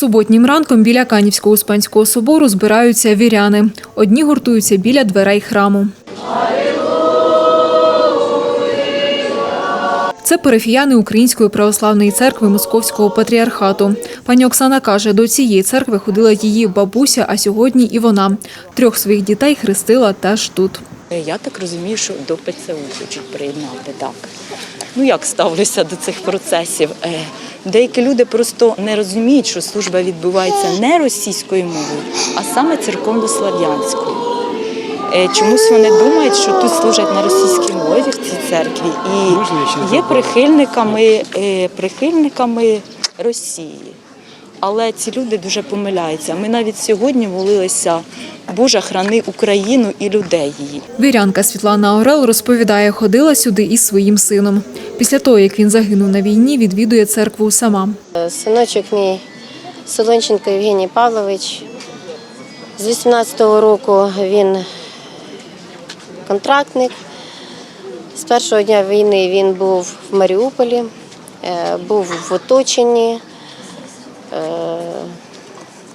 Суботнім ранком біля Канівського Успенського собору збираються віряни. Одні гуртуються біля дверей храму. Це парафіяни Української православної церкви Московського патріархату. Пані Оксана каже, до цієї церкви ходила її бабуся, а сьогодні і вона. Трьох своїх дітей хрестила теж тут. Я так розумію, що до ПЦУ хочуть приєднати так. Ну як ставлюся до цих процесів? Е, Деякі люди просто не розуміють, що служба відбувається не російською мовою, а саме церковно-слав'янською. Е, Чомусь вони думають, що тут служать на російській мові в цій церкві і є прихильниками, е, прихильниками Росії. Але ці люди дуже помиляються. Ми навіть сьогодні молилися Боже, храни Україну і людей її. Вірянка Світлана Орел розповідає, ходила сюди із своїм сином. Після того, як він загинув на війні, відвідує церкву сама. Синочок мій Солонченко Євгеній Павлович. З 18-го року він контрактник. З першого дня війни він був в Маріуполі, е, був в оточенні. Е,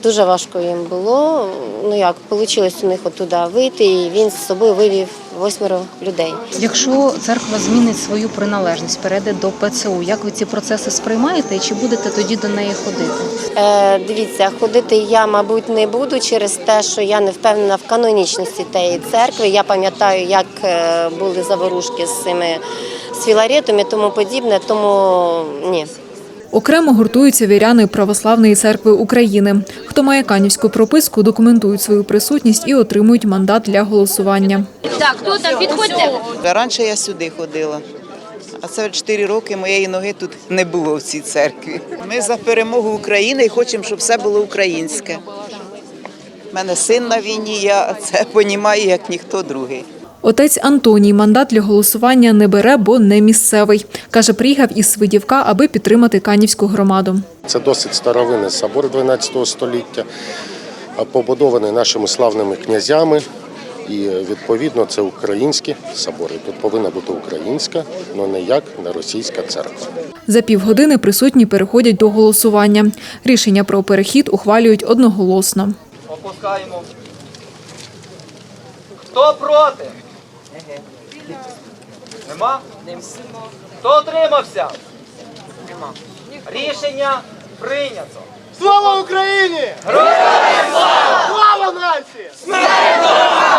Дуже важко їм було. Ну як вийшло у них оттуда вийти, і він з собою вивів восьмеро людей. Якщо церква змінить свою приналежність, перейде до ПЦУ, як ви ці процеси сприймаєте і чи будете тоді до неї ходити? Е, дивіться, ходити я, мабуть, не буду через те, що я не впевнена в канонічності тієї церкви. Я пам'ятаю, як е, були заворушки з цими з філаретами і тому подібне, тому ні. Окремо гуртуються віряни Православної церкви України. Хто має канівську прописку, документують свою присутність і отримують мандат для голосування. Так, хто там підходьте? Раніше я сюди ходила, а це 4 роки моєї ноги тут не було в цій церкві. Ми за перемогу України і хочемо, щоб все було українське. У мене син на війні, я це розумію, як ніхто другий. Отець Антоній мандат для голосування не бере, бо не місцевий. Каже, приїхав із Свидівка, аби підтримати канівську громаду. Це досить старовинний собор 12 століття, побудований нашими славними князями. І відповідно це українські собори. Тут повинна бути українська, але не як не російська церква. За півгодини присутні переходять до голосування. Рішення про перехід ухвалюють одноголосно. Опускаємо. Хто проти? Нема? Хто утримався? Нема. Рішення прийнято. Слава Україні! Героям слава! Слава нації! Смерть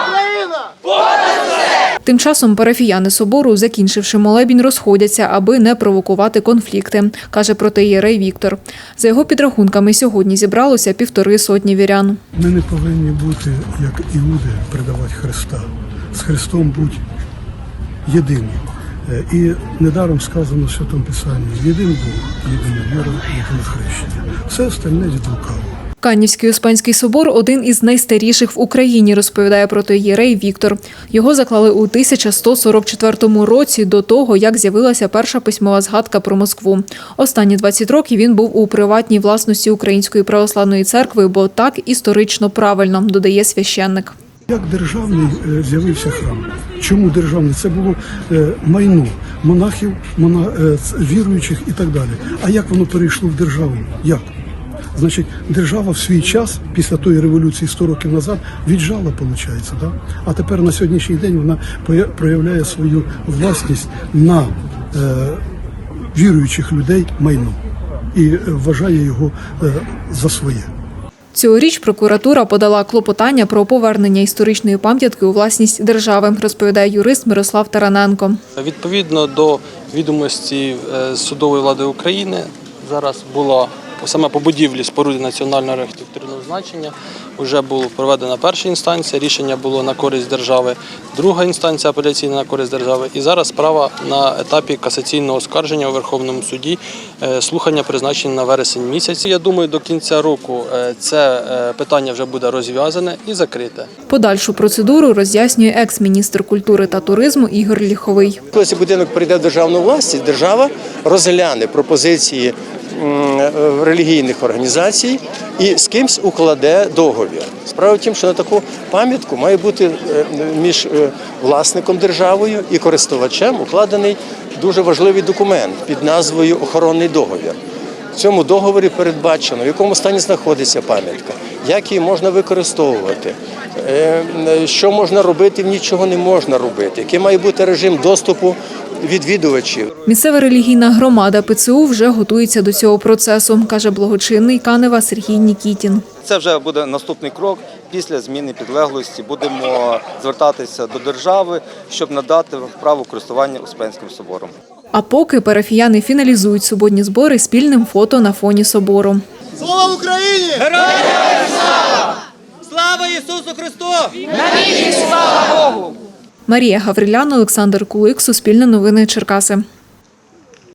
Україна! Тим часом парафіяни собору, закінчивши молебінь, розходяться, аби не провокувати конфлікти, каже протеєрей Віктор. За його підрахунками, сьогодні зібралося півтори сотні вірян. Ми не повинні бути, як іуди, предавати Христа. З Христом будь єдині. Е, І недаром сказано в Святому Писанні єдин Бог, єдина віра, єдине хрещення. Все остальне від лукавого. Канівський Успенський собор один із найстаріших в Україні, розповідає протоєрей Віктор. Його заклали у 1144 році до того, як з'явилася перша письмова згадка про Москву. Останні 20 років він був у приватній власності Української православної церкви, бо так історично правильно, додає священник. Як державний е, з'явився храм? Чому державний? Це було е, майно монахів, мона, е, віруючих і так далі. А як воно перейшло в державу? Як? Значить, держава в свій час, після тої революції 100 років назад, віджала, виходить, да? а тепер на сьогоднішній день вона проявляє свою власність на е, віруючих людей майно і вважає його е, за своє. Цьогоріч прокуратура подала клопотання про повернення історичної пам'ятки у власність держави, розповідає юрист Мирослав Тараненко. Відповідно до відомості е, судової влади України зараз було саме по будівлі споруди національного архітектурного значення. Вже була проведена перша інстанція, рішення було на користь держави, друга інстанція апеляційна на користь держави. І зараз справа на етапі касаційного оскарження у Верховному суді. Е, Слухання призначені на вересень місяць. Я думаю, до кінця року е, це е, питання вже буде розв'язане і закрите. Подальшу процедуру роз'яснює екс-міністр культури та туризму Ігор Ліховий. Коли цей будинок перейде в державну власність, держава розгляне пропозиції релігійних організацій і з кимсь укладе договір. Справа в тім, що на таку пам'ятку має бути е, між е, власником державою і користувачем укладений дуже важливий документ під назвою Охоронний договір. В цьому договорі передбачено, в якому стані знаходиться пам'ятка, як її можна використовувати, е, що можна робити, нічого не можна робити, який має бути режим доступу відвідувачів. Місцева релігійна громада ПЦУ вже готується до цього процесу, каже благочинний Канева Сергій Нікітін. Це вже буде наступний крок. Після зміни підлеглості будемо звертатися до держави, щоб надати право користування Успенським собором. А поки парафіяни фіналізують суботні збори спільним фото на фоні собору. Слава Україні! Героям слава! Слава Ісусу Христу! Марія Гаврилян, Олександр Кулик, Суспільне новини Черкаси.